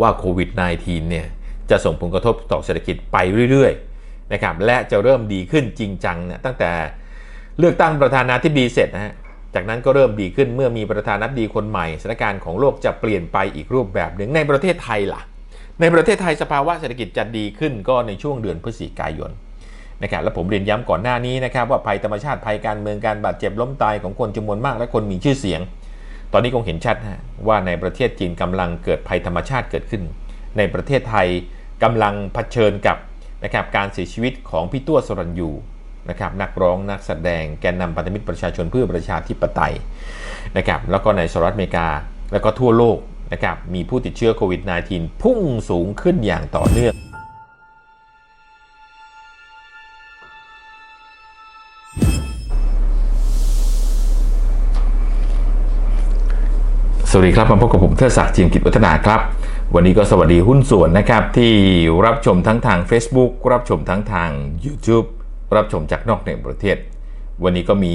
ว่าโควิด -19 เนี่ยจะส่งผลกระทบต่อเศรษฐกิจไปเรื่อยๆนะครับและจะเริ่มดีขึ้นจริงจังเนี่ยตั้งแต่เลือกตั้งประธานาธิบดีเสร็จนะฮะจากนั้นก็เริ่มดีขึ้นเมื่อมีประธานาธิบดีคนใหม่สถานการณ์ของโลกจะเปลี่ยนไปอีกรูปแบบหนึ่งในประเทศไทยล่ะ ในประเทศไทยสภาวะเศรษฐกิจจะดีขึ้นก็ในช่วงเดือนพฤศจิกายนนะครับและผมเรียนย้ำก่อนหน้านี้นะครับว่าภัยธรรมชาติภัยการเมืองการบาดเจ็บล้มตายของคนจำนวนมากและคนมีชื่อเสียง ตอนนี้คงเห็นชัดฮะว่าในประเทศจีนกำลังเกิดภัยธรรมชาติเกิดขึ้น ในประเทศไทยกำลังเผชิญกับนะครับการเสียชีวิตของพี่ตัวสรัญยูนะครับนักร้องนักแสดงแกนนำพันธมิตรประชาชนเพื่อประชาธิปไตยนะครับแล้วก็ในสหรัฐอเมริกา แล้วก็ทั่วโลกนะครับมีผู้ติดเชื้อโควิด -19 พุ่งสูงขึ้นอย่างต่อเนื่อง สวัสดีครับมาพบกับผมเทดศักดิ์จียงกิจวัฒนาครับ วันนี้ก็สวัสดีหุ้นส่วนนะครับที่รับชมทั้งทาง Facebook รับชมทั้งทาง YouTube รับชมจากนอกในประเทศ วันนี้ก็มี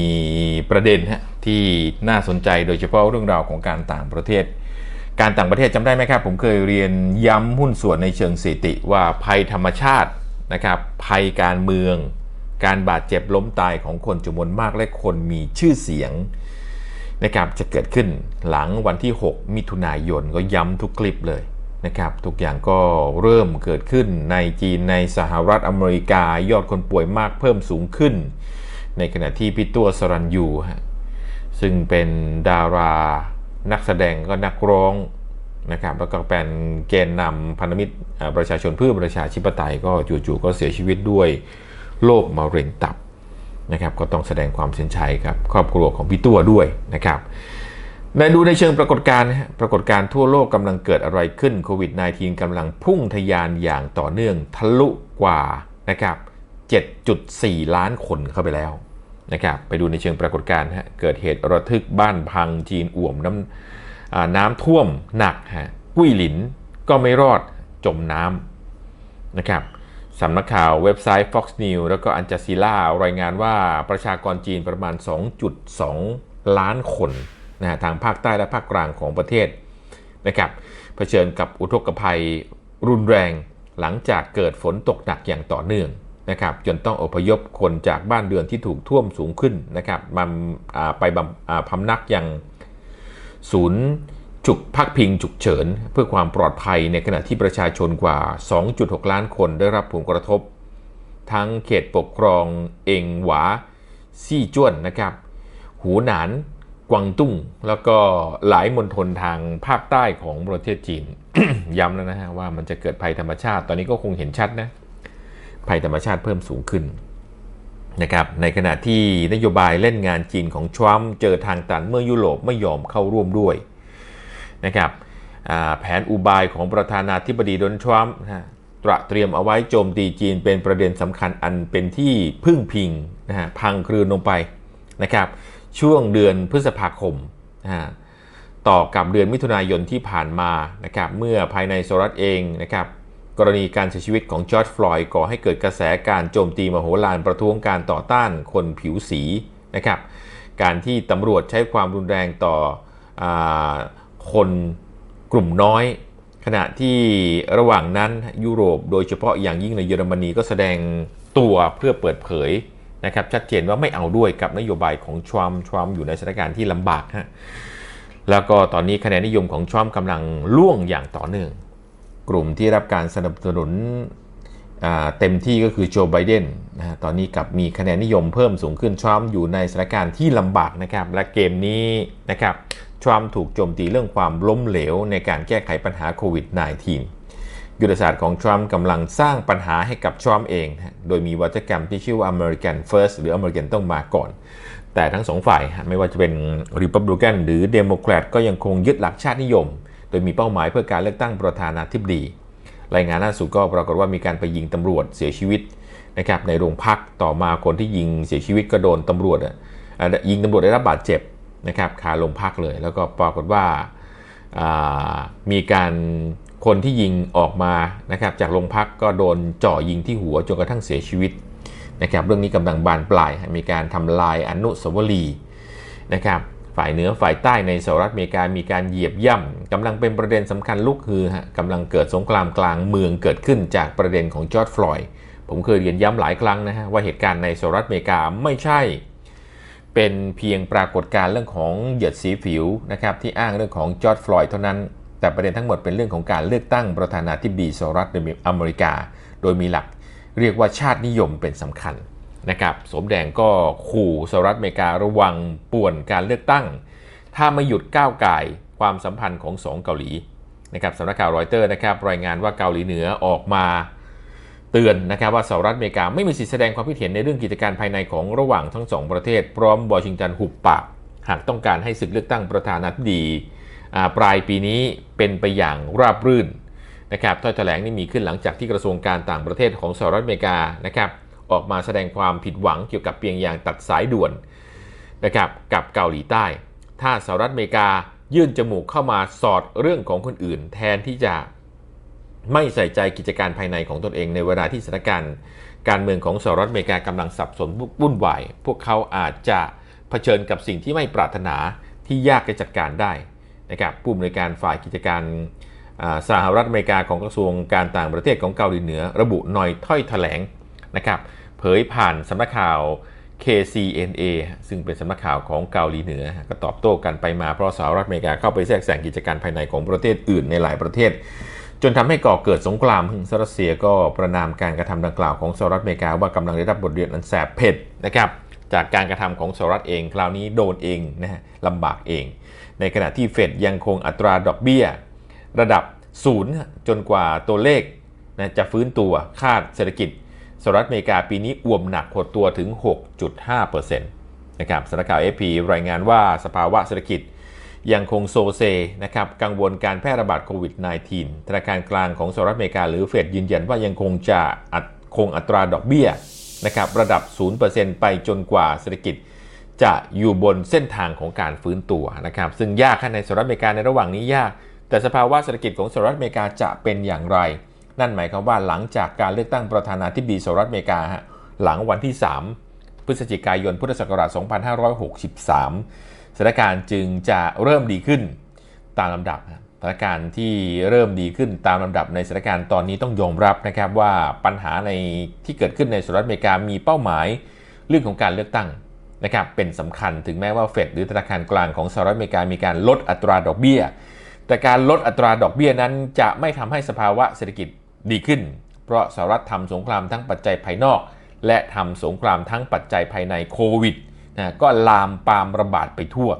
ประเด็นฮะที่น่าสนใจโดยเฉพาะเรื่องราวของการต่างประเทศ การต่างประเทศจำได้ไหมครับ ผมเคยเรียนย้ำหุ้นส่วนในเชิงสถิติว่าภัยธรรมชาตินะครับภัยการเมือง การบาดเจ็บล้มตายของคนจำนวนมากและคนมีชื่อเสียง นะครับจะเกิดขึ้นหลังวันที่ 6 มิถุนายนก็ย้ำทุกคลิปเลยนะครับทุกอย่างก็เริ่มเกิดขึ้นในจีนในสหรัฐอเมริกายอดคนป่วยมากเพิ่มสูงขึ้น ในขณะที่พี่ตัวสรัญยูฮะซึ่งเป็นดารานักแสดงก็นักร้องนะครับแล้วก็เป็นแกนนำพันธมิตรประชาชนเพื่อประชาธิปไตยก็จู่ๆก็เสียชีวิตด้วยโรคมะเร็งตับ นะครับก็ต้องแสดงความเสียใจกับครอบครัวของพี่ตัวด้วยนะครับในดูในเชิงปรากฏการณ์ปรากฏการณ์ทั่วโลกกำลังเกิดอะไรขึ้นโควิด -19 กำลังพุ่งทะยานอย่างต่อเนื่องทะลุกว่านะครับ7.4 ล้านคนเข้าไปแล้วนะครับไปดูในเชิงปรากฏการณ์ฮะเกิดเหตุระทึกบ้านพังจีนอ่วมน้ำน้ำท่วมหนักฮะกุ้ยหลินก็ไม่รอดจมน้ำนะครับ สำนักข่าวเว็บไซต์ Fox News แล้วก็อันจ z ซีล่ารายงานว่าประชากรจีนประมาณ 2.2 ล้านคนนะฮะทางภาคใต้และภาคกลางของประเทศนะครับเผชิญกับอุทกภัยรุนแรงหลังจากเกิดฝนตกหนักอย่างต่อเนื่องนะครับจนต้องอพยพคนจากบ้านเรือนที่ถูกท่วมสูงขึ้นนะครับมาไปบำอ่าพำนักยังศูนย์ จุกพักพิงฉุกเฉิน เพื่อความปลอดภัยในขณะที่ประชาชนกว่า 2.6 ล้านคนได้รับผลกระทบ ทั้งเขตปกครองเองหวา ซี่จ้วนนะครับ หูหนาน กวางตุ้ง แล้วก็หลายมณฑลทางภาคใต้ของประเทศจีน ย้ำแล้วนะฮะว่ามันจะเกิดภัยธรรมชาติ ตอนนี้ก็คงเห็นชัดนะ ภัยธรรมชาติเพิ่มสูงขึ้นนะครับในขณะที่นโยบายเล่นงานจีนของทรัมป์เจอทางตันเมื่อยุโรปไม่ยอมเข้าร่วมด้วย นะครับแผนอุบายของประธานาธิบดีโดนัลดทรัมป์นะฮะตระเตรียมเอาไว้โจมตีจีนเป็นประเด็นสำคัญอันเป็นที่พึ่งพิงนะฮะพังคลืนลงไปนะครับช่วงเดือนพฤษภาคมนะฮะต่อกับเดือนมิถุนายนที่ผ่านมานะครับเมื่อภายในสหรัฐเองนะครับกรณีการเสียชีวิตของจอร์จฟลอยด์ก่อให้เกิดกระแสการโจมตีมโหฬารประท้วงการต่อต้านคนผิวสีนะครับการที่ตำรวจใช้ความรุนแรงต่ออ คนกลุ่มน้อย ขณะที่ระหว่างนั้นยุโรป โดยเฉพาะอย่างยิ่งในเยอรมนีก็แสดงตัวเพื่อเปิดเผยนะครับชัดเจนว่าไม่เอาด้วยกับนโยบายของทรัมป์ทรัมป์อยู่ในสถานการณ์ที่ลำบากฮะแล้วก็ตอนนี้คะแนนนิยมของทรัมป์กำลังล่วงอย่างต่อเนื่อง กลุ่มที่รับการสนับสนุนเต็มที่ก็คือโจไบเดนนะฮะตอนนี้กลับมีคะแนนนิยมเพิ่มสูงขึ้นทรัมป์อยู่ในสถานการณ์ที่ลำบากนะครับ และเกมนี้นะครับ ทรัมป์ถูกโจมตีเรื่องความล้มเหลวในการแก้ไขปัญหาโควิด -19 ยุทธศาสตร์ของทรัมป์กำลังสร้างปัญหาให้กับทรัมป์เอง โดยมีวัฒกรรมที่ชื่อว่า American First หรือ American ต้องมาก่อน แต่ทั้งสองฝ่ายไม่ว่าจะเป็น Republican หรือ Democrat ก็ยังคงยึดหลักชาตินิยม โดยมีเป้าหมายเพื่อการเลือกตั้งประธานาธิบดี รายงานล่าสุดก็ปรากฏว่ามีการไปยิงตำรวจเสียชีวิตนะครับในโรงพักต่อมาคนที่ยิงเสียชีวิตก็โดนตำรวจอะยิงตำรวจได้รับบาดเจ็บ นะครับคาโรงพักเลย แล้วก็ปรากฏว่าามีการคนที่ยิงออกมานะครับจากโรงพักก็โดนเจ่อยิงที่หัวจนกระทั่งเสียชีวิตนะครับเรื่องนี้กำลังบานปลาย มีการทำลายอนุสาวรีย์นะครับฝ่ายเหนือฝ่ายใต้ในสหรัฐอเมริกามีการเหยียบย่ำกำลังเป็นประเด็นสำคัญลุกฮือฮะกำลังเกิดสงครามกลางเมืองเกิดขึ้นจากประเด็นของจอร์ดฟลอยด์ผมเคยเรียนย้ำหลายครั้งนะฮะว่าเหตุการณ์ในสหรัฐอเมริกาไม่ใช่ เป็นเพียงปรากฏการณ์เรื่องของเหยียดสีผิวนะครับที่อ้างเรื่องของจอร์ดฟลอยด์เท่านั้น แต่ประเด็นทั้งหมดเป็นเรื่องของการเลือกตั้งประธานาธิบดีสหรัฐอเมริกา โดยมีหลักเรียกว่าชาตินิยมเป็นสำคัญนะครับสมแดงก็ขู่สหรัฐอเมริการะวังป่วนการเลือกตั้ง ถ้าไม่หยุดก้าวไก่ความสัมพันธ์ของสองเกาหลีนะครับสำนักข่าวรอยเตอร์นะครับรายงานว่าเกาหลีเหนือออกมา เตือนนะครับว่าสหรัฐอเมริกาไม่มีสิทธิแสดงความคิดเห็นในเรื่องกิจการภายในของระหว่างทั้งสองประเทศ พร้อมวอชิงตันหุบปาก หากต้องการให้ศึกเลือกตั้งประธานาธิบดีปลายปีนี้เป็นไปอย่างราบรื่นนะครับถ้อยแถลงนี้มีขึ้นหลังจากที่กระทรวงการต่างประเทศของสหรัฐอเมริกานะครับออกมาแสดงความผิดหวังเกี่ยวกับเพียงอย่างตัดสายด่วนนะครับกับเกาหลีใต้ ถ้าสหรัฐอเมริกายื่นจมูกเข้ามาสอดเรื่องของคนอื่น แทนที่จะ ไม่ใส่ใจกิจการภายในของตนเองในเวลาที่สถานการณ์ การเมืองของสหรัฐอเมริกากำลังสับสนวุ่นวาย พวกเขาอาจจะเผชิญกับสิ่งที่ไม่ปรารถนาที่ยากจะจัดการได้นะครับผู้อำนวยการฝ่ายกิจการสหรัฐอเมริกาของกระทรวงการต่างประเทศของเกาหลีเหนือ ระบุหน่อยถ้อยแถลงนะครับเผยผ่านสำนักข่าว KCNA ซึ่งเป็นสำนักข่าวของเกาหลีเหนือ ก็ตอบโต้กันไปมาเพราะสหรัฐอเมริกาเข้าไปแทรกแซงกิจการภายในของประเทศอื่นในหลายประเทศ จนทำให้ก่อเกิดสงครามซึ่งรัสเซียก็ประนามการกระทำดังกล่าวของสหรัฐอเมริกาว่ากำลังได้รับบทเรียนอันแสบเผ็ดนะครับจากการกระทำของสหรัฐเองคราวนี้โดนเองนะฮะลำบากเอง ในขณะที่เฟดยังคงอัตราดอกเบี้ย ระดับศูนย์จนกว่าตัวเลขนะจะฟื้นตัวคาดเศรษฐกิจสหรัฐอเมริกาปีนี้อ่วมหนักหดตัวถึง 6.5%นะครับสำนักข่าว AP รายงานว่าสภาวะเศรษฐกิจ ยังคงโซเซนะครับกังวลการแพร่ระบาดโควิด -19 ธนาคารกลางของสหรัฐอเมริกาหรือเฟดยืนยันว่ายังคงจะอัดคงอัตราดอกเบี้ยนะครับระดับ 0%ไปจนกว่าเศรษฐกิจจะอยู่บนเส้นทางของการฟื้นตัวนะครับซึ่งยากในสหรัฐอเมริกาในระหว่างนี้ยาก แต่สภาวะเศรษฐกิจของสหรัฐอเมริกาจะเป็นอย่างไร นั่นหมายความว่าหลังจากการเลือกตั้งประธานาธิบดีสหรัฐอเมริกาหลังวันที่ 3 พฤศจิกายนพุทธศักราช2563 สถานการณ์จึงจะเริ่มดีขึ้นตามลำดับสถานการณ์ที่เริ่มดีขึ้นตามลำดับในสถานการณ์ตอนนี้ต้องยอมรับนะครับว่าปัญหาในที่เกิดขึ้นในสหรัฐอเมริกามีเป้าหมายเรื่องของการเลือกตั้งนะครับเป็นสำคัญถึงแม้ว่าเฟดหรือธนาคารกลางของสหรัฐอเมริกามีการลดอัตราดอกเบี้ย แต่การลดอัตราดอกเบี้ยนั้นจะไม่ทำให้สภาวะเศรษฐกิจดีขึ้น เพราะสหรัฐทำสงครามทั้งปัจจัยภายนอก และทำสงครามทั้งปัจจัยภายในโควิด นะก็ลามปามระบาดไปทั่ว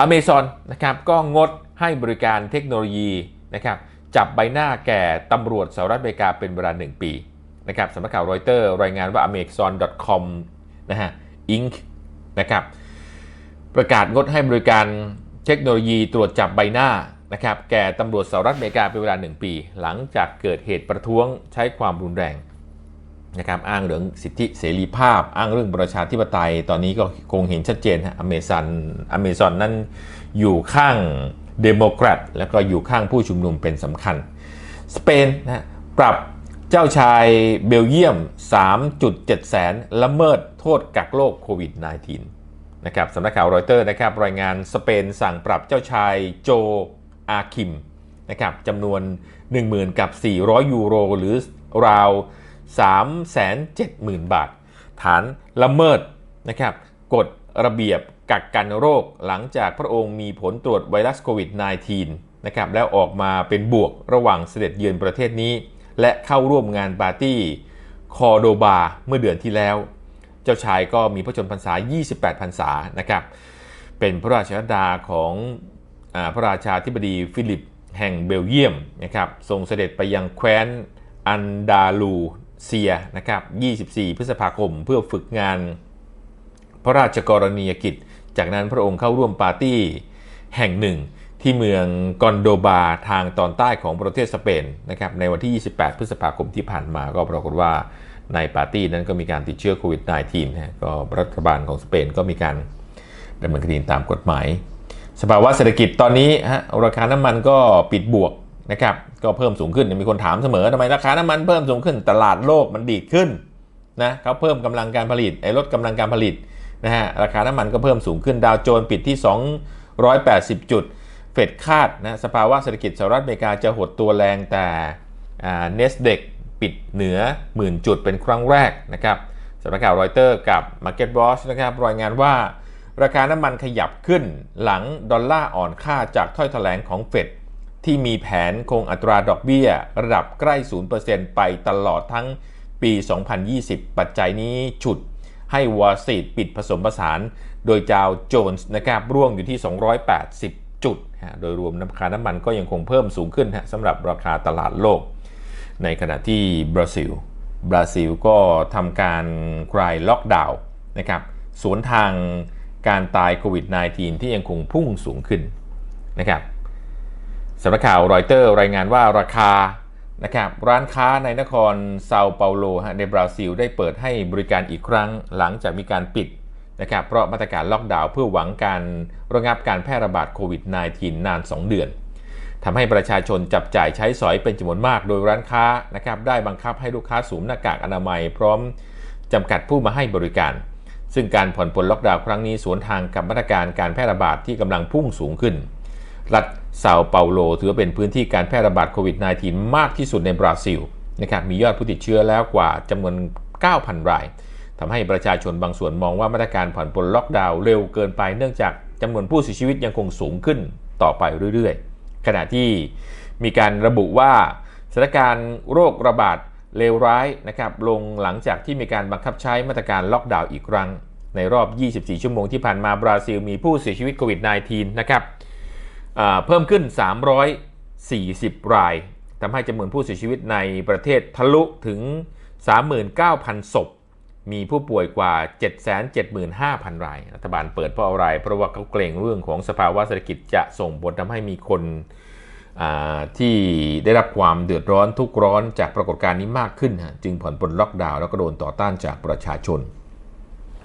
อเมซอนนะครับก็งดให้บริการเทคโนโลยีนะครับจับใบหน้าแก่ตำรวจสหรัฐอเมริกาเป็นเวลา 1 ปีนะครับสำนักข่าวรอยเตอร์รายงานว่า amazon.com นะฮะ inc นะครับประกาศงดให้บริการเทคโนโลยีตรวจจับใบหน้านะครับแก่ตำรวจสหรัฐอเมริกาเป็นเวลา 1 ปี หลังจากเกิดเหตุประท้วงใช้ความรุนแรง นะครับอ้างเรื่องสิทธิเสรีภาพ อ้างเรื่องประชาธิปไตย ตอนนี้ก็คงเห็นชัดเจนฮะอเมซอนอเมซอนนั้นอยู่ข้างเดโมแครตแล้วก็อยู่ข้างผู้ชุมนุมเป็นสำคัญ สเปนนะปรับเจ้าชายเบลเยียม 3.7 แสนละเมิดโทษกักโรคโควิด -19 นะครับสำนักข่าวรอยเตอร์นะครับรายงานสเปนสั่งปรับเจ้าชายโจอาคิมนะครับจำนวน 10,000 กับ 400 ยูโร หรือราว 370,000 บาท ฐานละเมิดนะครับกฎระเบียบกักกันโรคหลังจากพระองค์มีผลตรวจไวรัสโควิด -19 นะครับแล้วออกมาเป็นบวกระหว่างเสด็จเยือนประเทศนี้ และเข้าร่วมงานปาร์ตี้คอโดบาเมื่อเดือนที่แล้ว เจ้าชายก็มีพระชนพรรษา 28 พรรษานะครับเป็นพระราชดาของอพระราชาธิบดีฟิลิปแห่งเบลเยียมนะครับทรงเสด็จไปยังแคว้นอันดาลู เซียนะครับ 24 พฤษภาคม เพื่อฝึกงาน พระราชกรณียกิจ จากนั้นพระองค์เข้าร่วมปาร์ตี้แห่งหนึ่ง ที่เมืองกอนโดบาทางตอนใต้ของประเทศสเปนนะครับในวันที่ 28 พฤษภาคมที่ผ่านมาก็ปรากฏว่าในปาร์ตี้นั้นก็มีการติดเชื้อโควิด -19 นะก็รัฐบาลของสเปนก็มีการดำเนินคดีตามกฎหมาย สภาวะเศรษฐกิจตอนนี้ฮะราคาน้ำมันก็ปิดบวก นะครับก็เพิ่มสูงขึ้นมีคนถามเสมอทำไมราคาน้ำมันเพิ่มสูงขึ้นตลาดโลกมันดีดขึ้นนะเขาเพิ่มกำลังการผลิตไอ้ลดกำลังการผลิตนะฮะราคาน้ำมันก็เพิ่มสูงขึ้นดาวโจนส์ปิดที่ 280 จุด เฟดคาดนะสภาวะเศรษฐกิจสหรัฐอเมริกาจะหดตัวแรงแต่เนสเด็กปิดเหนือหมื่นจุดเป็นครั้งแรกนะครับสำนักข่าวรอยเตอร์กับ Market Watch นะครับรายงานว่าราคาน้ำมันขยับขึ้นหลังดอลลาร์อ่อนค่าจากถ้อยแถลงของเฟด ที่มีแผนคงอัตราดอกเบี้ย ระดับใกล้ 0%ไปตลอดทั้งปี 2020 ปัจจัยนี้ฉุดให้วอลซีดปิดผสมผสาน โดยจาวโจนส์นะครับร่วงอยู่ที่ 280 จุด โดยรวมราคาน้ำมันก็ยังคงเพิ่มสูงขึ้นสำหรับราคาตลาดโลก ในขณะที่บราซิล บราซิลก็ทำการคลายล็อกดาวน์นะครับสวนทางการตายโควิด -19 ที่ยังคงพุ่งสูงขึ้นนะครับ สำนักข่าวรอยเตอร์รายงานว่าราคานะครับร้านค้าในนครเซาเปาโลในบราซิล ได้เปิดให้บริการอีกครั้งหลังจากมีการปิดนะครับเพราะมาตรการล็อกดาวน์เพื่อหวังการระงับการแพร่ระบาดโควิด -19 นาน 2 เดือนทำให้ประชาชนจับจ่ายใช้สอยเป็นจำนวนมาก โดยร้านค้านะครับได้บังคับให้ลูกค้าสวมหน้ากากอนามัย พร้อมจำกัดผู้มาให้บริการ ซึ่งการผ่อนปลนล็อกดาวน์ครั้งนี้สวนทางกับมาตรการการแพร่ระบาดที่กำลังพุ่งสูงขึ้น รัฐเซาเปาโล ถือเป็นพื้นที่การแพร่ระบาดโควิด -19 มากที่สุดในบราซิลนะครับมียอดผู้ติดเชื้อแล้วกว่าจำนวน 9,000 รายทำให้ประชาชนบางส่วนมองว่ามาตรการผ่อนปลนล็อกดาวน์เร็วเกินไปเนื่องจากจำนวนผู้เสียชีวิตยังคงสูงขึ้นต่อไปเรื่อยๆ ขณะที่มีการระบุว่าสถานการณ์โรคระบาดเลวร้ายนะครับลงหลังจากที่มีการบังคับใช้มาตรการล็อกดาวน์อีกครั้ง ในรอบ 24 ชั่วโมงที่ผ่านมาบราซิลมีผู้เสียชีวิตโควิด -19 นะครับ เพิ่มขึ้น 340 รายทำให้จำนวนผู้เสียชีวิตในประเทศทะลุถึง 39,000 ศพ มีผู้ป่วยกว่า 775,000 ราย รัฐบาลเปิดเพราะอะไร เพราะว่าเขาเกรงเรื่องของสภาวะเศรษฐกิจจะส่งผลทำให้มีคนที่ได้รับความเดือดร้อนทุกร้อนจากปรากฏการณ์นี้มากขึ้น จึงผ่อนปลนล็อกดาวน์แล้วก็โดนต่อต้านจากประชาชน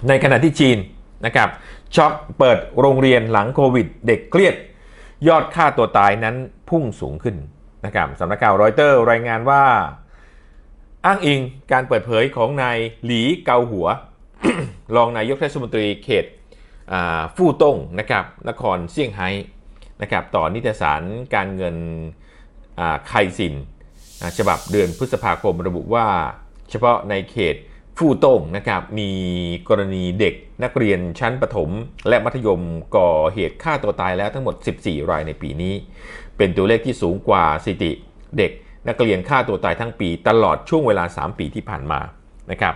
ในขณะที่จีนนะครับช็อกเปิดโรงเรียนหลังโควิด เด็กเครียด ยอดค่าตัวตายนั้นพุ่งสูงขึ้นนะครับสำนักข่าวรอยเตอร์รายงานว่า อ้างอิงการเปิดเผยของนายหลีเกาหัว รองนายกเทศมนตรีเขตฟู่ต้งนะครับนครเซี่ยงไฮ้นะครับต่อนิตยสารการเงินไคซินฉบับเดือนพฤษภาคมระบุว่า เฉพาะในเขต ฟู่ตงนะครับมีกรณีเด็กนักเรียนชั้นประถม และมัธยมก่อเหตุฆ่าตัวตายแล้วทั้งหมด 14 รายในปีนี้ เป็นตัวเลขที่สูงกว่าสถิติเด็กนักเรียนฆ่าตัวตายทั้งปี ตลอดช่วงเวลา 3 ปีที่ผ่านมานะครับ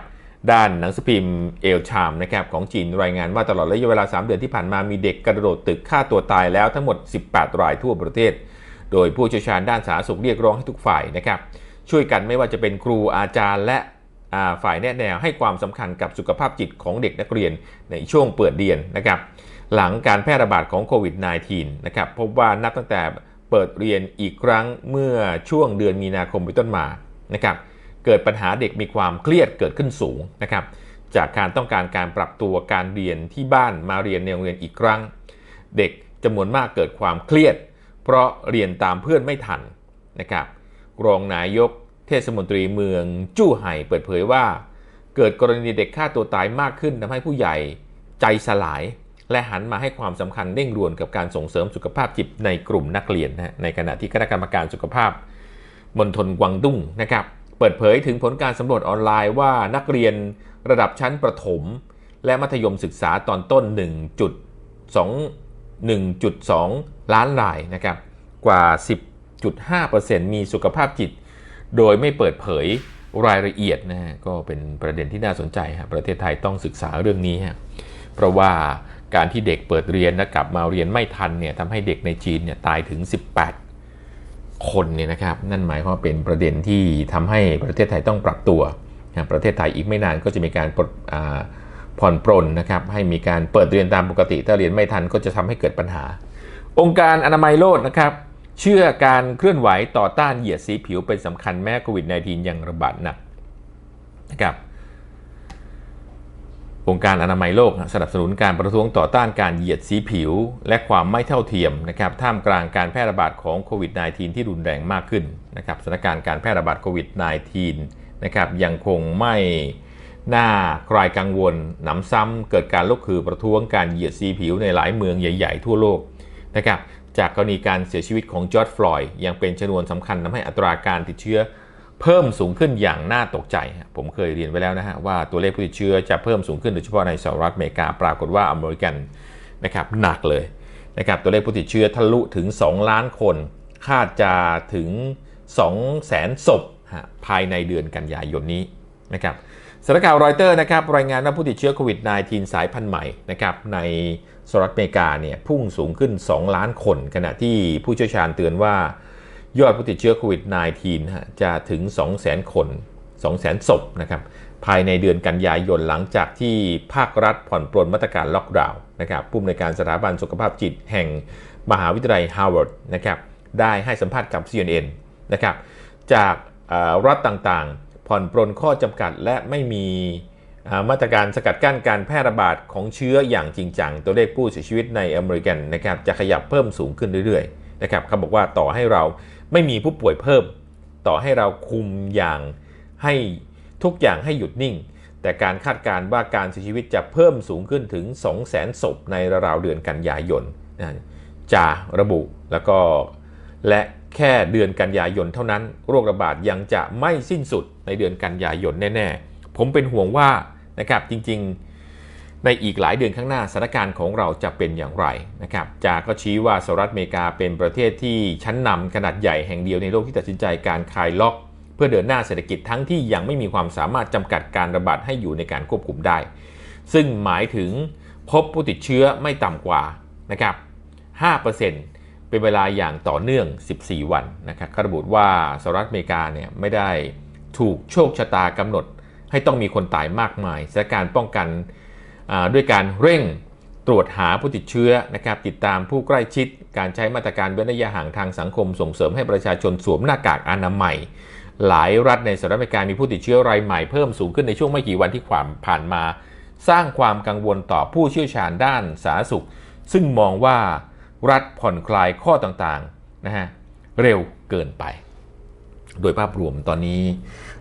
ด้านหนังสือพิมพ์เอลชามนะครับของจีนรายงานว่าตลอดระยะเวลา 3 เดือนที่ผ่านมามีเด็กกระโดดตึกฆ่าตัวตายแล้วทั้งหมด 18 รายทั่วประเทศ โดยผู้เชี่ยวชาญด้านสาธารณสุขเรียกร้องให้ทุกฝ่ายนะครับช่วยกันไม่ว่าจะเป็นครูอาจารย์และ ฝ่ายแนะแนวให้ความสำคัญกับสุขภาพจิตของเด็กนักเรียนในช่วงเปิดเรียนนะครับหลังการแพร่ระบาดของโควิด -19 นะครับพบว่านับตั้งแต่เปิดเรียนอีกครั้งเมื่อช่วงเดือนมีนาคมเป็นต้นมานะครับเกิดปัญหาเด็กมีความเครียดเกิดขึ้นสูงนะครับจากการต้องการการปรับตัวการเรียนที่บ้านมาเรียนในโรงเรียนอีกครั้ง เด็กจำนวนมากเกิดความเครียด เพราะเรียนตามเพื่อนไม่ทันนะครับรองนายก เทศมนตรีเมืองจู้ไห่เปิดเผยว่า เกิดกรณีเด็กฆ่าตัวตายมากขึ้นทำให้ผู้ใหญ่ใจสลาย และหันมาให้ความสำคัญเร่งด่วนกับการส่งเสริมสุขภาพจิตในกลุ่มนักเรียนนะในขณะที่คณะกรรมการสุขภาพมณฑลกวางตุ้งนะครับเปิดเผยถึงผลการสำรวจออนไลน์ว่านักเรียนระดับชั้นประถม และมัธยมศึกษาตอนต้น 1.2 1.2 ล้านรายนะครับกว่า 10.5%มีสุขภาพจิต โดยไม่เปิดเผยรายละเอียดนะฮะก็เป็นประเด็นที่น่าสนใจฮะประเทศไทยต้องศึกษาเรื่องนี้ฮะเพราะว่าการที่เด็กเปิดเรียนและกลับมาเรียนไม่ทันเนี่ยทำให้เด็กในจีนเนี่ยตายถึง 18 คนเนี่ยนะครับนั่นหมายความว่าเป็นประเด็นที่ทำให้ประเทศไทยต้องปรับตัวประเทศไทยอีกไม่นานก็จะมีการผ่อนปรนนะครับให้มีการเปิดเรียนตามปกติ ถ้าเรียนไม่ทันก็จะทำให้เกิดปัญหา องค์การอนามัยโลกนะครับ เชื่อการเคลื่อนไหวต่อต้านเหยียดสีผิวเป็นสำคัญแม้โควิด -19 ยังระบาดหนักนะครับองค์การอนามัยโลกสนับสนุนการประท้วงต่อต้านการเหยียดสีผิว และความไม่เท่าเทียมนะครับท่ามกลางการแพร่ระบาดของโควิด -19 ที่รุนแรงมากขึ้นนะครับสถานการณ์การแพร่ระบาดโควิด -19 นะครับยังคงไม่น้าคลายกังวลหนำซ้ำเกิดการลุกคือประท้วงการเหยียดสีผิวในหลายเมืองใหญ่ ๆ ทั่วโลกนะครับ จากกรณีการเสียชีวิตของจอร์ดฟลอยด์ยังเป็นชนวนสำคัญทำให้อัตราการติดเชื้อเพิ่มสูงขึ้นอย่างน่าตกใจ ผมเคยเรียนไว้แล้วนะฮะว่าตัวเลขผู้ติดเชื้อจะเพิ่มสูงขึ้นโดยเฉพาะในสหรัฐอเมริกา ปรากฏว่าอเมริกันนะครับหนักเลยนะครับตัวเลขผู้ติดเชื้อทะลุถึง 2 ล้านคน คาดจะถึง2แสนศพฮะภายในเดือนกันยายนนี้นะครับสำนักข่าวรอยเตอร์นะครับรายงานว่าผู้ติดเชื้อโควิด -19 สายพันธุ์ใหม่นะครับใน สหรัฐอเมริกาเนี่ยพุ่งสูงขึ้น 2 ล้านคน ขณะที่ผู้เชี่ยวชาญเตือนว่ายอดผู้ติดเชื้อโควิด -19 ฮะจะถึง 200,000 คน 200,000ศพนะครับภายในเดือนกันยายนหลังจากที่ภาครัฐผ่อนปรนมาตรการล็อกดาวน์นะครับผู้อำนวยการสถาบันสุขภาพจิตแห่งมหาวิทยาลัยฮาร์วาร์ดนะครับได้ให้สัมภาษณ์กับ CNN นะครับจากรัฐต่างๆ ผ่อนปรนข้อจำกัดและไม่มี มาตรการสกัดกั้นการแพร่ระบาดของเชื้ออย่างจริงจัง ตัวเลขผู้เสียชีวิตในอเมริกันนะครับจะขยับเพิ่มสูงขึ้นเรื่อยๆนะครับเขาบอกว่าต่อให้เราไม่มีผู้ป่วยเพิ่ม ต่อให้เราคุมอย่างให้ทุกอย่างให้หยุดนิ่ง แต่การคาดการณ์ว่าการเสียชีวิตจะเพิ่มสูงขึ้นถึง 200,000ศพในราวๆเดือนกันยายนนะจะระบุแล้วก็และแค่เดือนกันยายนเท่านั้น โรคระบาดยังจะไม่สิ้นสุดในเดือนกันยายนแน่ ๆ ผมเป็นห่วงว่า นะครับจริงๆ ในอีกหลายเดือนข้างหน้าสถานการณ์ของเราจะเป็นอย่างไรนะครับจาก็ชี้ว่าสหรัฐอเมริกาเป็นประเทศที่ชั้นนำขนาดใหญ่แห่งเดียวในโลกที่ตัดสินใจการคลายล็อก เพื่อเดินหน้าเศรษฐกิจทั้งที่ยังไม่มีความสามารถจำกัดการระบาดให้อยู่ในการควบคุมได้ ซึ่งหมายถึงพบผู้ติดเชื้อไม่ต่ำกว่านะครับ5%เป็นเวลาอย่างต่อเนื่อง 14 วันนะครับเขาระบุว่าสหรัฐอเมริกาเนี่ยไม่ได้ถูกโชคชะตากำหนด ให้ต้องมีคนตายมากมายสถานการป้องกันด้วยการเร่งตรวจหาผู้ติดเชื้อนะครับติดตามผู้ใกล้ชิด การใช้มาตรการเว้นระยะห่างทางสังคม ส่งเสริมให้ประชาชนสวมหน้ากากอนามัย หลายรัฐในสหรัฐอเมริกามีผู้ติดเชื้อรายใหม่เพิ่มสูงขึ้นในช่วงไม่กี่วันที่ความผ่านมา สร้างความกังวลต่อผู้เชี่ยวชาญด้านสาธารณสุข ซึ่งมองว่ารัฐผ่อนคลายข้อต่างๆนะฮะเร็วเกินไป โดยภาพรวมตอนนี้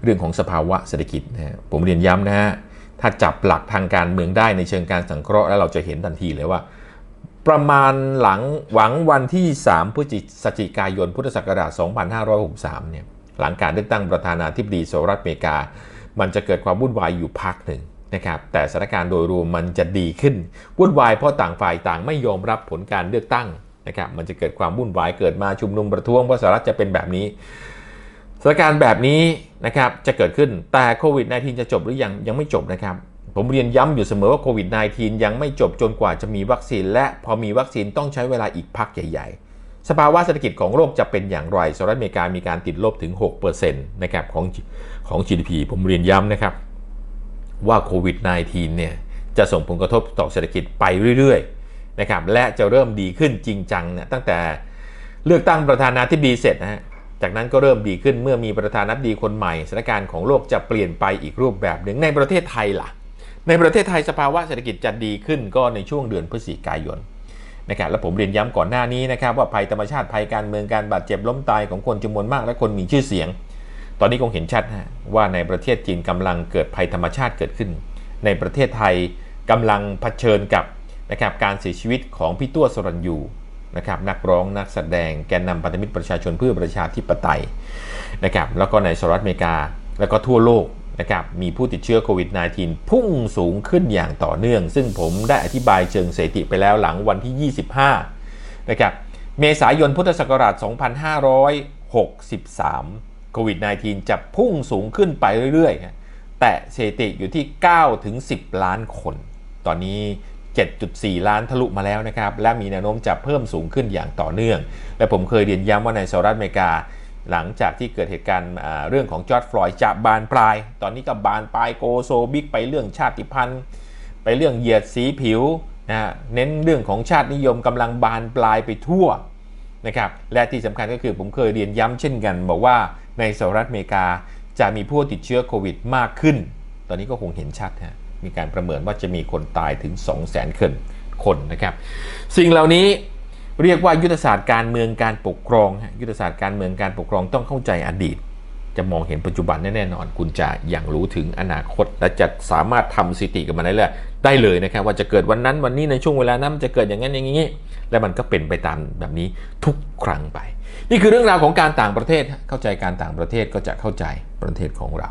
เรื่องของสภาวะเศรษฐกิจนะผมเรียนย้ำนะฮะถ้าจับหลักทางการเมืองได้ในเชิงการสังเคราะห์แล้วเราจะเห็นทันทีเลยว่า ประมาณหลังหวังวันที่ 3 พฤศจิกายน พุทธศักราช 2563 เนี่ยหลังการเลือกตั้งประธานาธิบดีสหรัฐอเมริกา มันจะเกิดความวุ่นวายอยู่พักหนึ่งนะครับแต่สถานการณ์โดยรวมมันจะดีขึ้นวุ่นวายเพราะต่างฝ่ายต่างไม่ยอมรับผลการเลือกตั้งนะครับมันจะเกิดความวุ่นวายเกิดมาชุมนุมประท้วงว่าสหรัฐจะเป็นแบบนี้ สถานการณ์แบบนี้นะครับจะเกิดขึ้นแต่โควิด -19 จะจบหรือยังยังไม่จบนะครับ ผมเรียนย้ำอยู่เสมอว่าโควิด -19 ยังไม่จบจนกว่าจะมีวัคซีน และพอมีวัคซีนต้องใช้เวลาอีกพักใหญ่ ๆ สภาวะเศรษฐกิจของโลกจะเป็นอย่างไรสหรัฐอเมริกามีการติดลบถึง6%นะครับของของ GDP ผมเรียนย้ำนะครับ ว่าโควิด -19 เนี่ยจะส่งผลกระทบต่อเศรษฐกิจไปเรื่อยๆนะครับและจะเริ่มดีขึ้นจริงจังเนี่ยตั้งแต่เลือกตั้งประธานาธิบดีเสร็จนะฮะ จากนั้นก็เริ่มดีขึ้นเมื่อมีประธานาธิบดีคนใหม่สถานการณ์ของโลกจะเปลี่ยนไปอีกรูปแบบหนึ่งในประเทศไทยล่ะ ในประเทศไทยสภาวะเศรษฐกิจจะดีขึ้นก็ในช่วงเดือนพฤศจิกายนนะครับและผมเรียนย้ำก่อนหน้านี้นะครับว่าภัยธรรมชาติภัยการเมืองการบาดเจ็บล้มตายของคนจำนวนมากและคนมีชื่อเสียง ตอนนี้คงเห็นชัดฮะว่าในประเทศจีนกำลังเกิดภัยธรรมชาติเกิดขึ้น ในประเทศไทยกำลังเผชิญกับนะครับการเสียชีวิตของพี่ตัวสรัญยู นะครับนักร้องนักแสดงแกนนำพันธมิตรประชาชนเพื่อประชาธิปไตยนะครับแล้วก็ในสหรัฐอเมริกา แล้วก็ทั่วโลกนะครับมีผู้ติดเชื้อโควิด -19 พุ่งสูงขึ้นอย่างต่อเนื่อง ซึ่งผมได้อธิบายเชิงสถิติไปแล้วหลังวันที่ 25นะครับเมษายนพุทธศักราช 2563 โควิด -19 จะพุ่งสูงขึ้นไปเรื่อยๆ แต่สถิติอยู่ที่9ถึง10 ล้านคน ตอนนี้ 7.4 ล้านทะลุมาแล้วนะครับ และมีแนวโน้มจะเพิ่มสูงขึ้นอย่างต่อเนื่อง และผมเคยเรียนย้ำว่าในสหรัฐอเมริกา หลังจากที่เกิดเหตุการณ์เรื่องของจอร์ดฟลอยด์จะบานปลาย ตอนนี้ก็บานปลายโกโซบิกไปเรื่องชาติพันธุ์ ไปเรื่องเหยียดสีผิวนะฮะเน้นเรื่องของชาตินิยมกำลังบานปลายไปทั่วนะครับและที่สำคัญก็คือผมเคยเรียนย้ำเช่นกัน บอกว่าในสหรัฐอเมริกาจะมีผู้ติดเชื้อโควิดมากขึ้น ตอนนี้ก็คงเห็นชัดฮะ มีการประเมินว่าจะมีคนตายถึง 2 0 0 0 0 0คนคนนะครับ สิ่งเหล่านี้เรียกว่ายุทธศาสตร์การเมืองการปกครอง ยุทธศาสตร์การเมืองการปกครองต้องเข้าใจอดีต จะมองเห็นปัจจุบันแน่นอน คุณจะอย่างรู้ถึงอนาคต และจะสามารถทำสถิติกับมันได้เลยได้เลยนะครับ ว่าจะเกิดวันนั้นวันนี้ในช่วงเวลานั้นมันจะเกิดอย่างนั้นอย่างนี้ และมันก็เป็นไปตามแบบนี้ทุกครั้งไป นี่คือเรื่องราวของการต่างประเทศเข้าใจการต่างประเทศก็จะเข้าใจประเทศของเรา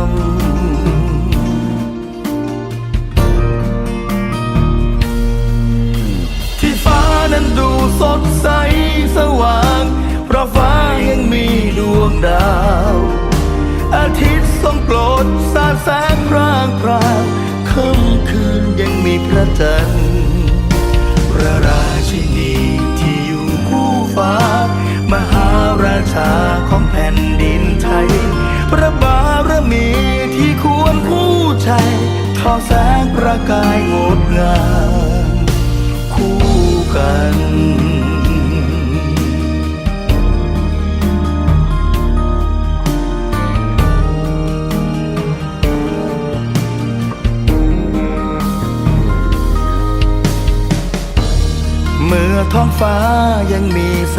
ม นั้นดูสดใสสว่าง เพราะฟ้ายังมีดวงดาว อาทิตย์ทรงโปรดสาดแสงพร่างพรางค่ำคืนยังมีพระจันทร์พระราชินีที่อยู่คู่ฟ้า มหาราชาของแผ่นดินไทย พระบารมีที่ควรคู่ใจทอแสงประกายงดงาม น เมื่อท้องฟ้ายังมีแส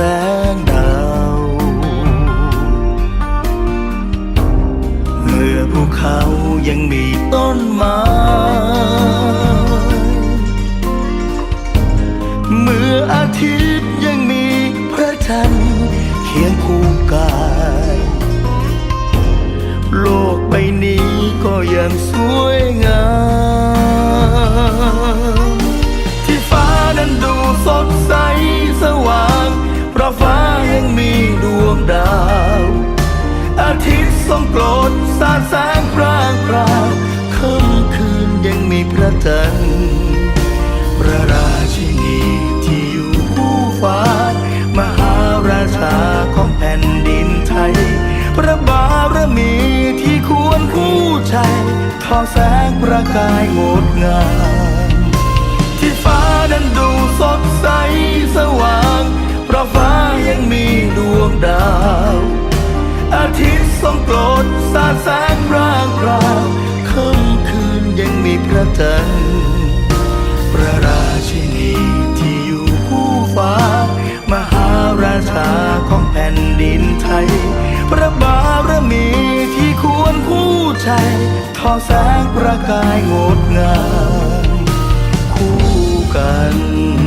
งดาว เมื่อภูเขายังมีต้นไม้ มีพระจันทร์พระราชินีที่อยู่คู่ฟ้า มหาราชาของแผ่นดินไทย พระบารมีที่ควรคู่ใจทอแสงประกายงดงาม พระบารมีที่ควรคู่ใจทอแสงประกายงดงามคู่กัน